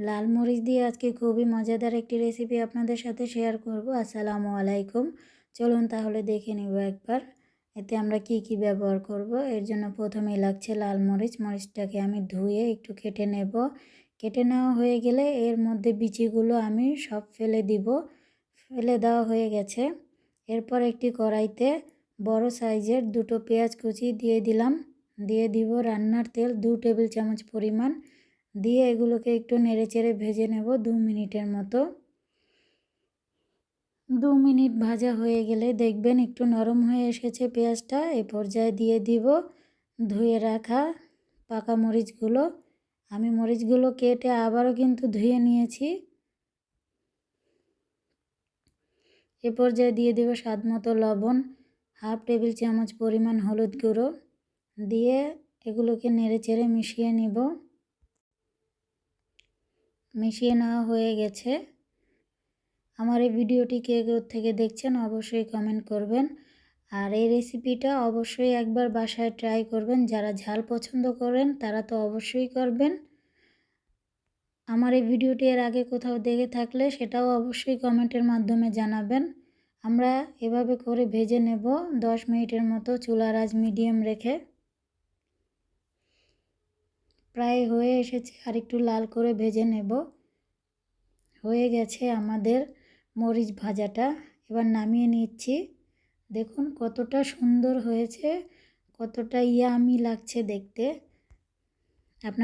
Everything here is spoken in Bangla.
লাল মরিচ দিয়ে আজকে খুবই মজাদার একটি রেসিপি আপনাদের সাথে শেয়ার করব। আসসালামু আলাইকুম। চলুন তাহলে দেখে নিব একবার। এতে আমরা কি কি ব্যবহার করব? এর জন্য প্রথমেই লাগছে লাল মরিচ। মরিচটাকে আমি ধুয়ে একটু কেটে নেব। কেটে নেওয়া হয়ে গেলে এর মধ্যে বিচিগুলো আমি সব ফেলে দিব। ফেলে দেওয়া হয়ে গেছে। এরপর একটি কড়াইতে বড় সাইজের দুটো পেঁয়াজ কুচি দিয়ে দিলাম। দিয়ে দিব রান্নার তেল দু টেবিল চামচ পরিমাণ। দিয়ে এগুলোকে একটু নেড়েচেড়ে ভেজে নেব দু মিনিটের মতো। দু মিনিট ভাজা হয়ে গেলে দেখবেন একটু নরম হয়ে এসেছে পেঁয়াজটা। এ পর্যায়ে দিয়ে দিব ধুয়ে রাখা পাকা মরিচগুলো। আমি মরিচগুলো কেটে আবারও কিন্তু ধুয়ে নিয়েছি। এ পর্যায়ে দিয়ে দেব স্বাদ মতো লবণ, হাফ টেবিল চামচ পরিমাণ হলুদ গুঁড়ো। দিয়ে এগুলোকে নেড়ে চেড়ে মিশিয়ে নিব। মিশিয়ে নেওয়া হয়ে গেছে। আমার এই ভিডিওটি কে কেউ থেকে দেখছেন অবশ্যই কমেন্ট করবেন। আর এই রেসিপিটা অবশ্যই একবার বাসায় ট্রাই করবেন। যারা ঝাল পছন্দ করেন, তারা তো অবশ্যই করবেন। আমার এই ভিডিওটি এর আগে কোথাও দেখে থাকলে সেটাও অবশ্যই কমেন্টের মাধ্যমে জানাবেন। আমরা এভাবে করে ভেজে নেব দশ মিনিটের মতো চুলার আজ মিডিয়াম রেখে। প্রায় হয়ে এসেছে আর একটু লাল করে ভেজে নেব। হয়ে গেছে আমাদের মরিচ ভাজাটা। এবার নামিয়ে নিচ্ছি। দেখুন কতটা সুন্দর হয়েছে, কতটা ইয়ামি লাগছে দেখতে। আপনার